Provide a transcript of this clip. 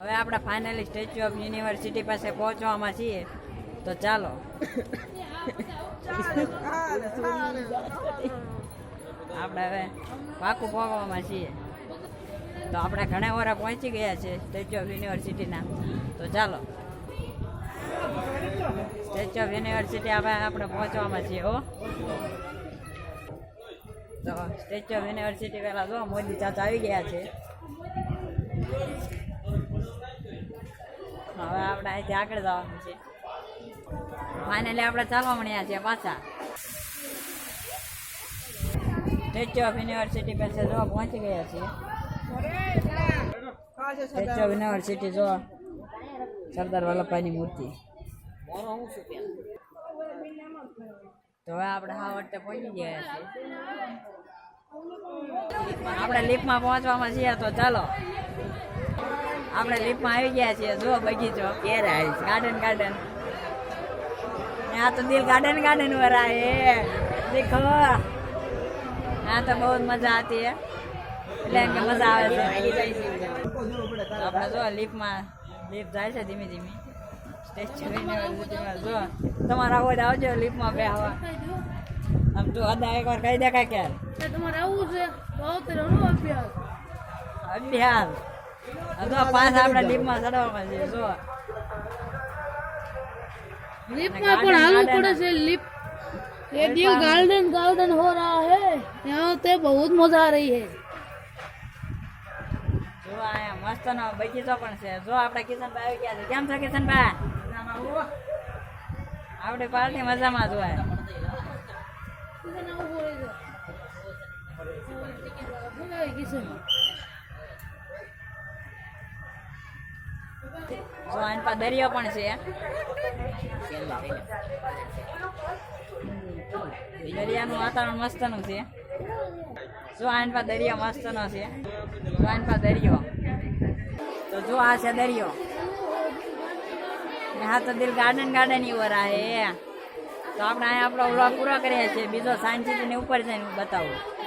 હવે આપણે finally statue of university પાસે પહોંચવામાં છીએ. તો ચાલો. આપણે હવે પાકું પહોંચવામાં છીએ. તો આપણે ઘણા વાર પહોંચી ગયા છે સ્ટેચ્યુ ઓફ યુનિવર્સિટીના તો ચાલો. સ્ટેચ્યુ ઓફ યુનિવર્સિટી હવે આપણે પહોંચવામાં છીએ હો. તો સ્ટેચ્યુ ઓફ યુનિવર્સિટી પહેલા જો મોદી ચાચા આવી ગયા છે. હવે આપણે અહીંથી આગળ જવાનું છે. ફાઇનલી આપણે ચાલવા મળ્યા છીએ પાછા. સ્ટેચ્યુ ઓફ યુનિવર્સિટી પાસે જોવા પહોંચી ગયા છીએ. સ્ટેચ્યુ ઓફ યુનિવર્સિટી જો સરદાર વલ્લભભાઈની મૂર્તિ. તો હવે આપણે હા વખતે પહોંચી ગયા છીએ. આપણે લિફ્ટમાં પહોંચવામાં છીએ, તો ચાલો. આપણે લીપમાં આવી ગયા છીએ જો બગીચો. કેરા ગાર્ડન ગાર્ડન આ તો દિલ ગાર્ડન ગાર્ડન વરા એ દેખો. આ તો બહુ મજા હતી એટલે કે મજા આવે છે. આપણે જો લીપમાં લીપ જાય છે ધીમે ધીમે. જો તમારા અવાજ આવજો લીપમાં બે હવા આમ જો અદા એકવાર કહી દેખાય ક્યારે તમારે આવવું છે? અભ્યાસ? અભ્યાસ. તો પાછ આપણે લિફ્ટમાં ચડવામાં છે જો लिफ्ट में गार्डन, पण हालू गार्डन पड़े से लिफ्ट ये दिल गार्डन गार्डन हो रहा है यहाँ पे बहुत मजा आ रही है જો અહીંયા મસ્ત નો બગીચો પણ છે જો આપણે કિશનભાઈ આવી ગયા છે કેમ છો કિશનભાઈ આપણી પાર્ટી મજામાં જોવાય જો આને દરિયો પણ છે. દરિયાનું વાતાવરણ મસ્તનું છે. જો આને પા દરિયો મસ્તનો છે. જો આને પા દરિયો. તો જો આ છે દરિયો. હા તો દિલ ગાર્ડન ગાર્ડન ઈવર આ હે. તો આપણે અહીંયા આપણો વ્લોગ પૂરો કરીએ છીએ. બીજો સાયન્સ સાંજે ઉપર જઈને હું બતાવું.